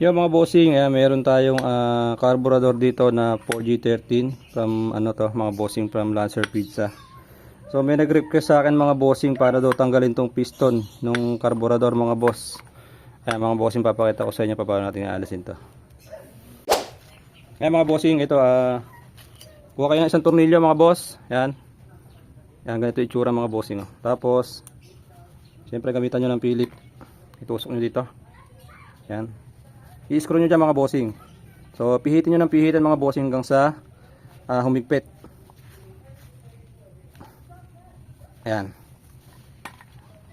Yung mga bossing, eh, meron tayong ah, carburetor dito na 4G13 from ano to, mga bossing from Lancer Pizza. So may nag-request sa akin mga bossing para daw tanggalin tong piston nung carburetor mga boss. Ayan mga bossing papakita ko sa inyo pa paano natin aalisin to. Ayan mga bossing, ito ah kuha kayo ng isang tornilyo mga boss. Ayan. Ayan ganito itsura mga bossing. Oh. Tapos Siyempre gamitan nyo ng Philip. Itusok nyo dito. Ayan. I-screw nyo dyan mga bossing. So pihitin nyo ng pihitin mga bossing hanggang sa ah, humigpit. Ayan.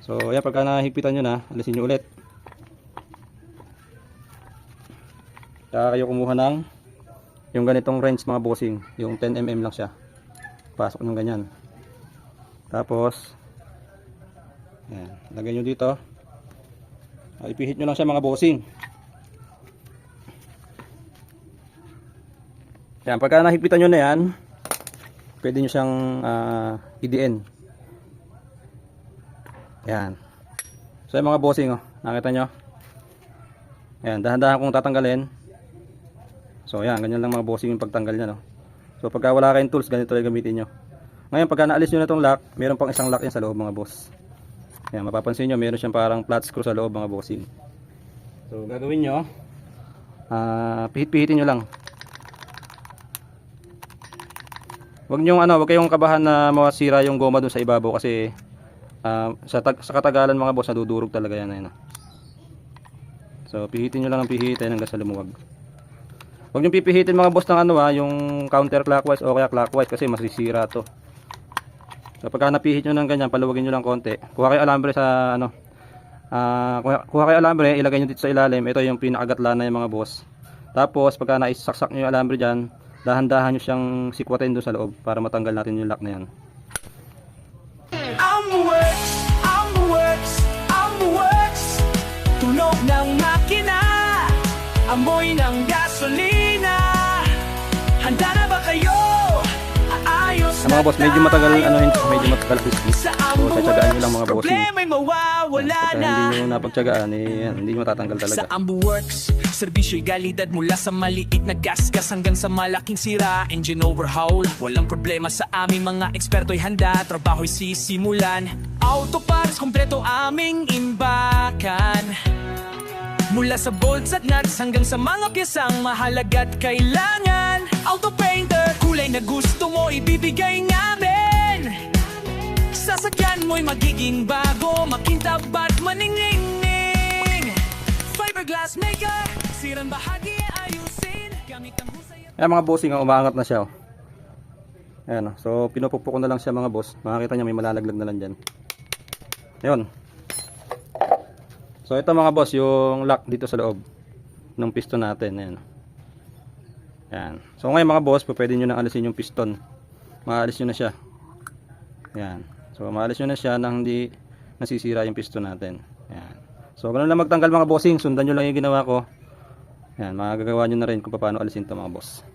So ayan pagka nahigpitan nyo na, alisin nyo ulit. Kaya kayo kumuha ng yung ganitong wrench mga bossing. Yung 10mm lang siya. Pasok nyo ganyan. Tapos Ayan, lagay nyo dito. Ah, ipihit nyo lang siya mga bossing. Ayan, pagka nahigpitan nyo na yan, pwede nyo siyang ah, idiin. Ayan. So mga bossing, oh, nakita nyo? Ayan, dahan-dahan kong tatanggalin. So ayan, ganyan lang mga bossing yung pagtanggal niya, no? So pagka wala kayong tools, ganito lang gamitin nyo. Ngayon, pagka naalis nyo na itong lock, meron pang isang lock yan sa loob mga boss. Ayan, mapapansin nyo, meron siyang parang flat screw sa loob mga bossing. So, gagawin nyo, ah, pihit-pihitin nyo lang. Huwag nyo, ano, huwag kayong kabahan na mawasira yung goma dun sa ibabaw kasi ah, sa, tag- sa katagalan mga boss, nadudurog talaga yan. Ayun, ah. So, pihitin nyo lang ang pihitin hanggang sa lumuwag. Huwag nyo pipihitin mga boss ng ano ha, yung counterclockwise o kaya clockwise kasi masisira to. So pagka napihit nyo ng ganyan, paluwagin nyo lang konti. Kuha kayo alambre sa ano. ah kuha, kuha kayo alambre, ilagay nyo dito sa ilalim. Ito yung pinakagatla na yung mga boss. Tapos pagka naisaksak nyo yung alambre dyan, dahan-dahan nyo siyang sikwatin doon sa loob para matanggal natin yung lock na yan. I'm the works, I'm the works, I'm the works Tunog ng makina, amoy ng gasolina Handa na ba kayo? Sa mga boss, medyo matagal ano yun, medyo matagal. Sa So tatsagaan nyo lang mga mawawala Pagka na hindi nyo napagtsagaan, eh, hindi nyo matatanggal talaga. Sa Ambu Works, serbisyo'y galidad mula sa maliit na gasgas hanggang sa malaking sira, engine overhaul. Walang problema sa aming mga eksperto'y handa, trabaho'y sisimulan. Auto parts, kompleto aming imbakan. Mula sa bolts at nuts hanggang sa mga piyesang mahalaga't kailangan. Auto painter, kulay na gusto mo ibibigay namin. Sasakyan mo'y magiging bago Makintab at maningning Fiberglass maker Sirang bahagi ayusin Gamit ang husay Ayan mga bossing, oh, umaangat na siya. Oh. Ayan, oh. so pinupukpok ko na lang siya mga boss. Makikita niya may malalaglag na lang dyan. Ayun. So ito mga boss, yung lock dito sa loob ng piston natin. Ayan. Ayan. So ngayon mga boss, pwede nyo na alisin yung piston. Maalis nyo na siya. Ayan. So maalis nyo na siya nang hindi nasisira yung piston natin. Ayan. So ganun lang magtanggal mga bossing. Sundan nyo lang yung ginawa ko. Ayan, magagawa nyo na rin kung paano alisin to mga boss.